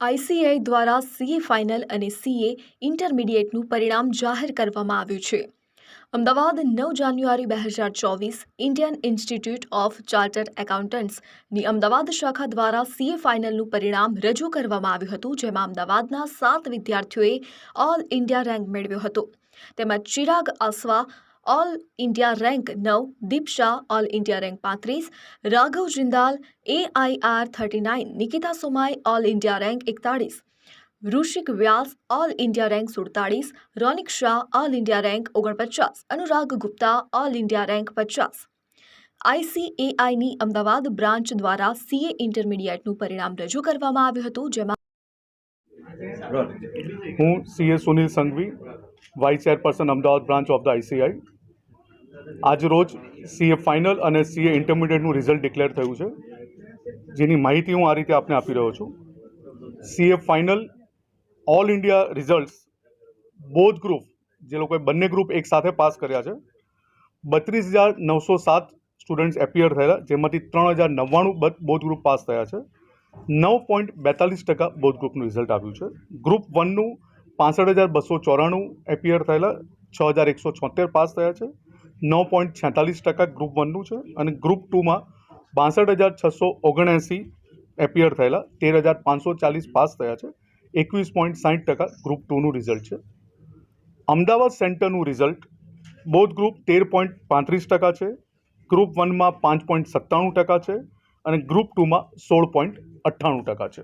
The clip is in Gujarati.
આઈસીઆઈ દ્વારા સીએ ફાઇનલ અને સીએ ઇન્ટરમીડિયેટનું પરિણામ જાહેર કરવામાં આવ્યું છે. અમદાવાદ, નવ જાન્યુઆરી બે હજાર ચોવીસ, ઇન્ડિયન ઇન્સ્ટિટ્યૂટ ઓફ ચાર્ટર્ડ એકાઉન્ટન્ટ્સની અમદાવાદ શાખા દ્વારા સીએ ફાઇનલનું પરિણામ રજૂ કરવામાં આવ્યું હતું, જેમાં અમદાવાદના સાત વિદ્યાર્થીઓએ ઓલ ઇન્ડિયા રેન્ક મેળવ્યો હતો. તેમાં Chirag Aswa all India rank Navdeep Shah all India rank પાંત્રીસ Raghav Jindal AIR thirty nine Nikita Somai all India rank એકતાળીસ Rishik Vyas all India rank સુડતાળીસ Ronik Shah all India rank ઓગણપચાસ Anurag Gupta all India rank પચાસ આઈસીએઆઈની અમદાવાદ બ્રાન્ચ દ્વારા સીએ ઇન્ટરમીડિયેટનું પરિણામ રજૂ કરવામાં આવ્યું હતું, જેમાં હું CA Sunil Sanghvi vice chairperson Ahmedabad branch of the ICAI આજરોજ સીએ ફાઇનલ અને સીએ ઇન્ટરમીડિયેટનું રિઝલ્ટ ડિક્લેર થયું છે. જેની માહિતી હું આ રીતે આપને આપી રહ્યો છું. CA final all India results both group જે લોકોએ બંને ગ્રુપ એક સાથે પાસ કર્યા છે. બત્રીસ હજાર નવસો સાત સ્ટુડન્ટ્સ એપિયર થયેલા, જેમાંથી ત્રણ હજાર નવ્વાણું બોધ ગ્રુપ પાસ થયા છે. નવ પોઈન્ટ બેતાલીસ ટકા બોધ ગ્રુપનું રિઝલ્ટ આવ્યું છે. ગ્રુપ વનનું પાસઠ હજાર બસો ચોરાણું એપિયર થયેલા, છ હજાર એકસો છોતેર પાસ થયા છે. નવ પોઈન્ટ છેતાલીસ ટકા ગ્રુપ વનનું છે અને ગ્રુપ ટુમાં બાસઠ હજાર છસો ઓગણએંસી એપિયર થયેલા, તેર હજાર પાંચસો ચાલીસ પાસ થયા છે. એકવીસ પોઈન્ટ સાઠ ટકા ગ્રુપ ટુનું રિઝલ્ટ છે. અમદાવાદ સેન્ટરનું રિઝલ્ટ બોધ ગ્રુપ તેર પોઈન્ટ પાંત્રીસ ટકા છે. ગ્રુપ વનમાં પાંચ પોઈન્ટ સત્તાણું ટકા છે અને ગ્રુપ ટુમાં સોળ પોઈન્ટ અઠ્ઠાણું ટકા છે.